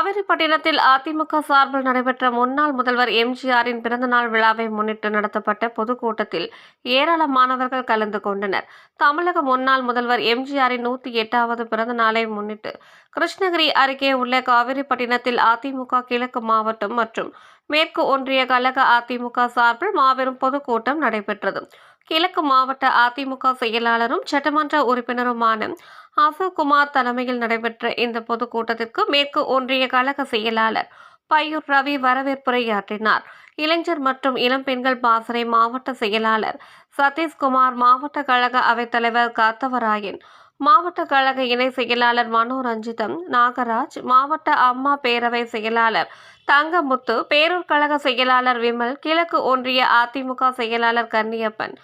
காவிரிப்பட்டினத்தில் அதிமுக சார்பில் நடைபெற்ற முன்னாள் முதல்வர் எம்ஜிஆரின் பிறந்தநாள் விழாவை முன்னிட்டு நடத்தப்பட்ட பொதுக்கூட்டத்தில் ஏராளமானவர்கள் கலந்து கொண்டனர். தமிழக முன்னாள் முதல்வர் எம்ஜிஆரின் நூற்றி எட்டாவது பிறந்த நாளை முன்னிட்டு கிருஷ்ணகிரி அருகே உள்ள காவிரிப்பட்டினத்தில் அதிமுக கிழக்கு மாவட்டம் மற்றும் மேற்கு ஒன்றிய கழக அதிமுக சார்பில் மாபெரும் பொதுக்கூட்டம் நடைபெற்றது. கிழக்கு மாவட்ட அதிமுக செயலாளரும் சட்டமன்ற உறுப்பினருமான அசோக்குமார் தலைமையில் நடைபெற்ற இந்த பொதுக்கூட்டத்திற்கு மேற்கு ஒன்றிய கழக செயலாளர் பையூர் ரவி வரவேற்புரையாற்றினார். இளைஞர் மற்றும் இளம் பெண்கள் பாசறை மாவட்ட செயலாளர் சதீஷ்குமார் மாவட்ட கழக அவைத்தலைவர் காத்தவராயன் மாவட்ட கழக இணை செயலாளர் மனோரஞ்சிதம் நாகராஜ் மாவட்ட அம்மா பேரவை செயலாளர் தங்கமுத்து பேரூர் கழக செயலாளர் விமல் கிழக்கு ஒன்றிய அதிமுக செயலாளர் கன்னியப்பன்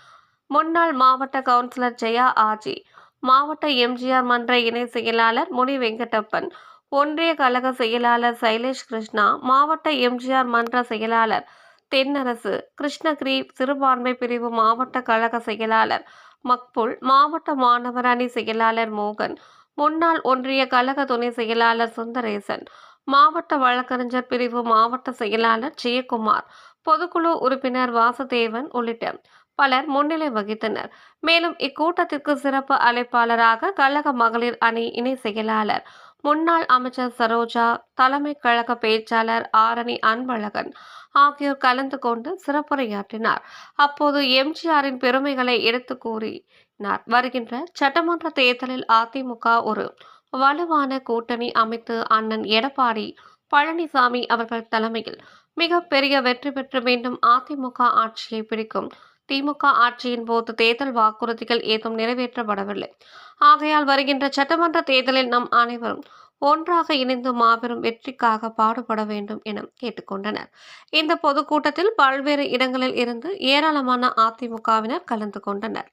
முன்னாள் மாவட்ட கவுன்சிலர் ஜெயா ஆஜி மாவட்ட எம்ஜிஆர் மன்ற இணை செயலாளர் முனி வெங்கடப்பன் ஒன்றிய கழக செயலாளர் சைலேஷ் கிருஷ்ணா மாவட்ட எம்ஜிஆர் மன்ற செயலாளர் தென்னரசு கிருஷ்ணகிரி சிறுபான்மை பிரிவு மாவட்ட கழக செயலாளர் மக்புல் மாவட்ட மாணவர் அணி செயலாளர் மோகன் முன்னாள் ஒன்றிய கழக துணை செயலாளர் சுந்தரேசன் மாவட்ட வழக்கறிஞர் பிரிவு மாவட்ட செயலாளர் ஜெயக்குமார் பொதுக்குழு உறுப்பினர் வாசுதேவன் உள்ளிட்ட பலர் முன்னிலை வகித்தனர். மேலும் இக்கூட்டத்திற்கு சிறப்பு அழைப்பாளராக கழக மகளிர் அணி இணை செயலாளர் முன்னாள் அமைச்சர் சரோஜா தலைமை கழக பேச்சாளர் ஆரணி அன்பழகன் ஆகியோர் கலந்து கொண்டு சிறப்புரையாற்றினார். அப்போது எம்ஜிஆரின் பெருமைகளை எடுத்து கூறினார். வருகின்ற சட்டமன்ற தேர்தலில் அதிமுக ஒரு வலுவான கூட்டணி அமைத்து அண்ணன் எடப்பாடி பழனிசாமி அவர்கள் தலைமையில் மிகப்பெரிய வெற்றி பெற்ற மீண்டும் அதிமுக ஆட்சியை பிடிக்கும் திமுக ஆட்சியின் போது தேர்தல் வாக்குறுதிகள் ஏதும் நிறைவேற்றப்படவில்லை. ஆகையால் வருகின்ற சட்டமன்ற தேர்தலில் நம் அனைவரும் ஒன்றாக இணைந்து மாபெரும் வெற்றிக்காக பாடுபட வேண்டும் என கேட்டுக்கொண்டனர். இந்த பொதுக்கூட்டத்தில் பல்வேறு இடங்களில் இருந்து ஏராளமான அதிமுகவினர் கலந்து கொண்டனர்.